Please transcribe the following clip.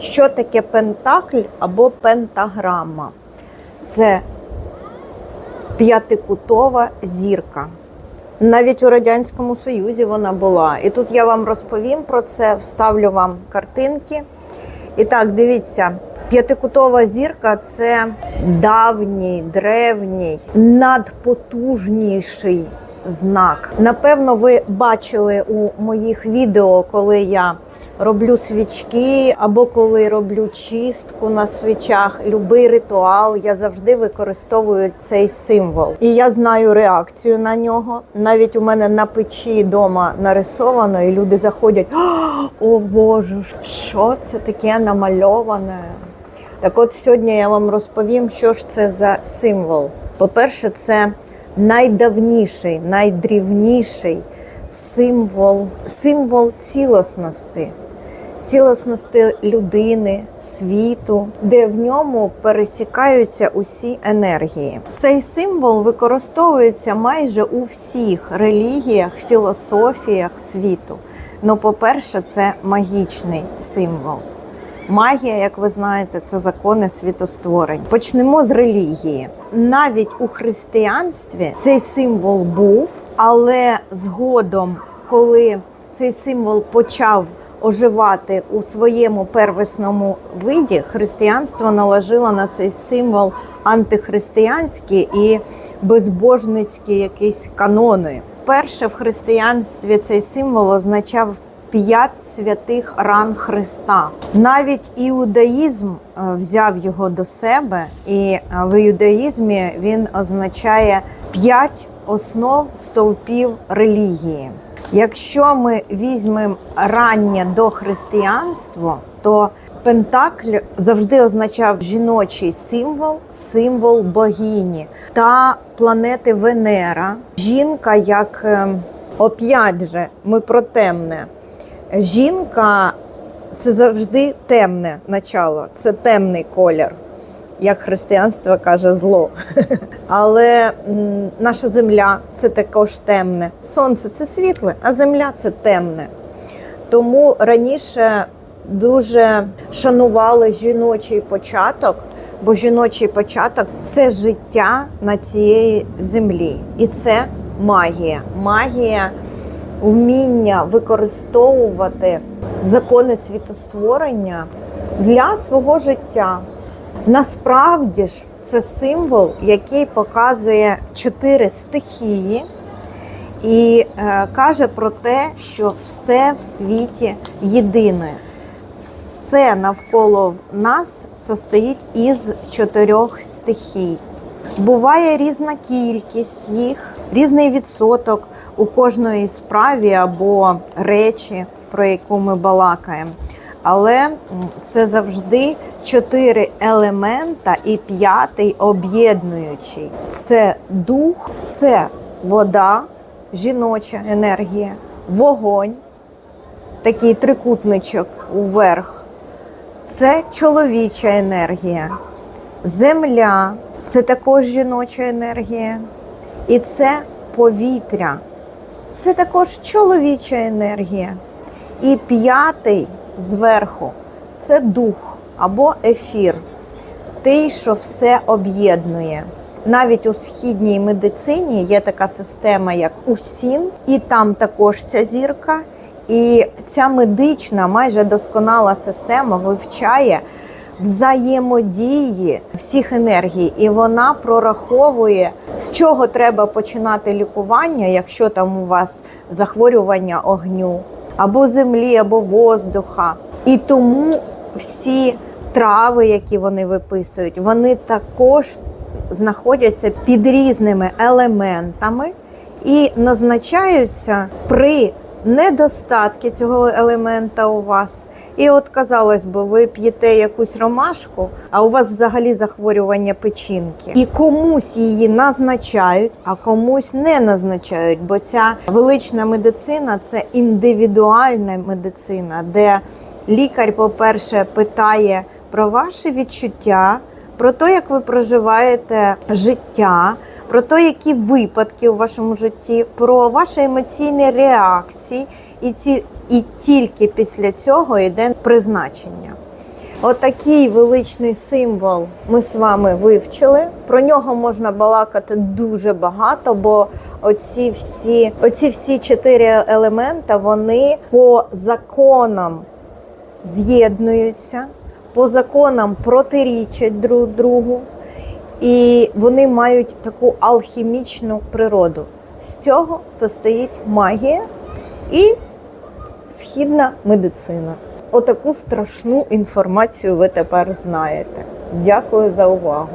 Що таке пентакль або пентаграма? Це п'ятикутова зірка. Навіть у Радянському Союзі вона була. І тут я вам розповім про це, вставлю вам картинки. І так, дивіться, п'ятикутова зірка це давній, древній, надпотужніший знак. Напевно, ви бачили у моїх відео, коли я роблю свічки або коли роблю чистку на свічах, любий ритуал, я завжди використовую цей символ. І я знаю реакцію на нього. Навіть у мене на печі вдома нарисовано, і люди заходять: о Боже, що це таке намальоване? Так от сьогодні я вам розповім, що ж це за символ. По-перше, це найдавніший, найдрівніший символ, символ цілісності, цілісності людини, світу, де в ньому пересікаються усі енергії. Цей символ використовується майже у всіх релігіях, філософіях світу. Ну, по-перше, це магічний символ. Магія, як ви знаєте, це закони світостворень. Почнемо з релігії. Навіть у християнстві цей символ був, але згодом, коли цей символ почав оживати у своєму первісному виді, християнство наложило на цей символ антихристиянські і безбожницькі якісь канони. Перше в християнстві цей символ означав п'ять святих ран Христа. Навіть іудаїзм е, взяв його до себе, і е, в іудаїзмі він означає п'ять основ стовпів релігії. Якщо ми візьмемо раннє дохристиянство, то Пентакль завжди означав жіночий символ, символ богині та планети Венера. Жінка, як е, оп'ять же, ми про темне. Жінка це завжди темне начало, це темний колір, як християнство каже зло. Але наша земля це також темне. Сонце це світле, а земля це темне. Тому раніше дуже шанували жіночий початок, бо жіночий початок це життя на цієї землі. І це магія. Магія вміння використовувати закони світостворення для свого життя. Насправді ж це символ, який показує чотири стихії і е, каже про те, що все в світі єдине. Все навколо нас состоїть із чотирьох стихій. Буває різна кількість їх, різний відсоток у кожної справі або речі, про яку ми балакаємо. Але це завжди чотири елемента і п'ятий об'єднуючий. Це дух, це вода, жіноча енергія, вогонь, такий трикутничок уверх. Це чоловіча енергія, земля це також жіноча енергія. І це повітря. Це також чоловіча енергія. І п'ятий зверху це дух або ефір, той, що все об'єднує. Навіть у східній медицині є така система, як УСІН, і там також ця зірка. І ця медична, майже досконала система вивчає взаємодії всіх енергій, і вона прораховує, з чого треба починати лікування, якщо там у вас захворювання огню, або землі, або воздуха. І тому всі трави, які вони виписують, вони також знаходяться під різними елементами і назначаються при недостатки цього елемента у вас. І от казалось би, ви п'єте якусь ромашку, а у вас взагалі захворювання печінки. І комусь її назначають, а комусь не назначають. Бо ця велична медицина це індивідуальна медицина, де лікар, по-перше, питає про ваші відчуття. Про те, як ви проживаєте життя, про те, які випадки у вашому житті, про ваші емоційні реакції, і ці і тільки після цього йде призначення. Отакий величний символ ми з вами вивчили. Про нього можна балакати дуже багато, бо оці всі, оці всі чотири елемента вони по законам з'єднуються, по законам протирічать друг другу, і вони мають таку алхімічну природу. З цього состоїть магія і східна медицина. Отаку страшну інформацію ви тепер знаєте. Дякую за увагу.